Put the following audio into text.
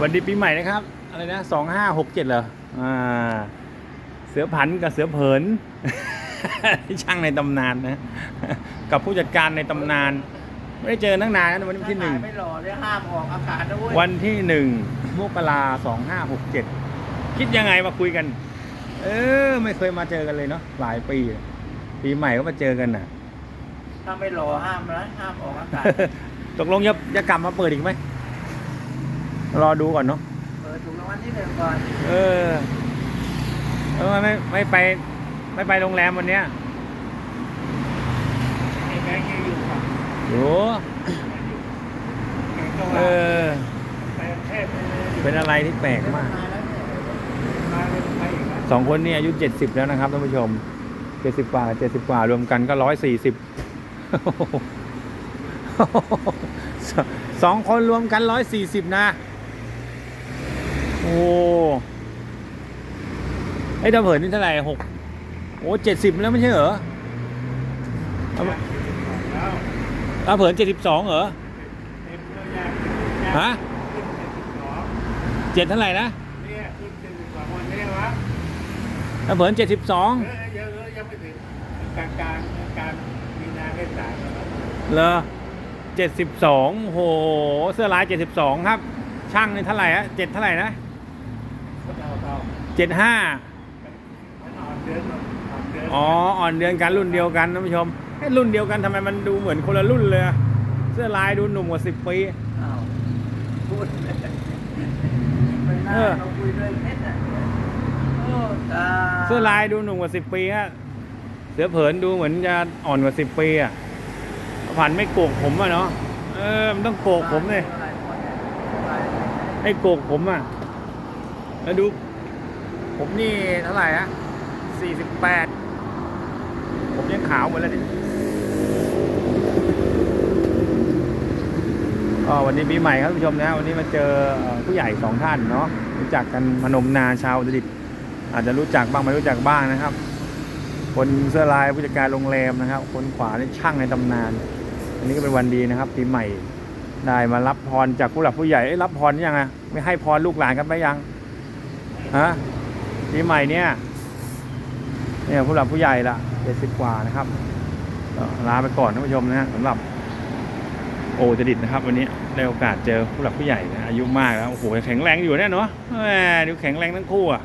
วันดีปีใหม่นะครับ อะไรนะสองห้าหกเจ็ดเหรออ่า เสือผันกับเสือเผิน ช่างในตำนานนะ กับผู้จัดการในตำนาน ไม่ได้เจอตั้งนานนะวันที่หนึ่งถ้าถ่ายไม่หล่อเนี่ยห้ามออกอากาศนะเว้ยวันที่หนึ่งมกราสองห้าหกเจ็ดคิดยังไงมาคุยกัน เออ ไม่เคยมาเจอกันเลยเนาะหลายปี ปีใหม่ก็มาเจอกันน่ะ ถ้าไม่หล่อห้ามนะห้ามออกอากาศตกลงจะจะกลับมาเปิดอีกไหม รอดูก่อนเนาะเปิดถูกรางวัลที่หนึ่งก่อนเออ เออไม่ไม่ไป ไม่ไปโรงแรมวันเนี้ยไอ้แบงค์ยังอยู่ป่ะโอ้แกก็เอว่าอ ไปเทพไปเลยเป็นอะไรที่แปลกมากมาแล้วเนี่ยมาเลยไปอีกแล้วสองคนนี่อายุเจ็ดสิบแล้วนะครับท่านผู้ชมเจ็ดสิบกว่าเจ็ดสิบกว่ารวมกันก็ร้อยสี่สิบสองคนรวมกันร้อยสี่สิบนะโอ้ไอ้ดาวเผินนี่เท่าไหร่หกโอ้เจ็ดสิบแล้วไม่ใช่เหรอเอาแล้วดาวเผินเจ็ดสิบสองเหรอเต็มตัวยางฮะเจ็ดสิบสองเจ็ดเท่าไหร่นะเนี่ยขึ้นเจ็ดสิบสองวันนี้วะดาวเผินเจ็ดสิบสองเออเยอะๆยังไม่ถึงกลางกลางกลางมีนาเมษาเหรอเจ็ดสิบสองโหเสื้อลายเจ็ดสิบสองครับ ช่างนี่เท่าไหร่ฮะเจ็ดเท่าไหร่นะ เท่าเท่าเจ็ดห้ามันอ่อนเดือนอ่อนเดือนอ๋อ อ่อนเดือนกันรุ่นเดียวกันท่านผู้ชมเอ้รุ่นเดียวกันทำไมมันดูเหมือนคนละรุ่นเลยอะเสื้อลายดูหนุ่มกว่าสิบปีอ้าวพูดเลยไม่น่าเออเราคุยเรื่องเพชรอะโอ้ตาเสื้อลายดูหนุ่มกว่าสิบปีฮะ เสือเผินดูเหมือนจะอ่อนกว่าสิบปีอะผ่านไม่โกกผมอะเนาะ เออ มันต้องโกกผมเลยให้โกกผมอะ แล้วดู ผมนี่เท่าไหร่ฮะสี่สิบแปดผมยังขาวหมดแล้วเนี่ยก็วันนี้ปีใหม่ครับผู้ชมนะวันนี้มาเจอผู้ใหญ่สองท่านเนาะรู้จักกันพนมนาชาวอุตรดิตอาจจะรู้จักบ้างไม่รู้จักบ้างนะครับ คนเสื้อลายผู้จัดการโรงแรมนะครับ คนขวานี่ช่างในตำนาน อันนี้ก็เป็นวันดีนะครับปีใหม่ได้มารับพรจากผู้หลักผู้ใหญ่เอ้รับพรยังไงไม่ให้พรลูกหลานกันไปยัง ฮะปีใหม่เนี่ยเนี่ยผู้หลักผู้ใหญ่ละเจ็ดสิบกว่านะครับลาไปก่อนท่านผู้ชมนะฮะสำหรับโอจดิตนะครับ วันนี้ได้โอกาสเจอผู้หลักผู้ใหญ่นะอายุมากแล้วโอ้โหแข็งแรงอยู่แน่เนาะแหมดูแข็งแรงทั้งคู่อะ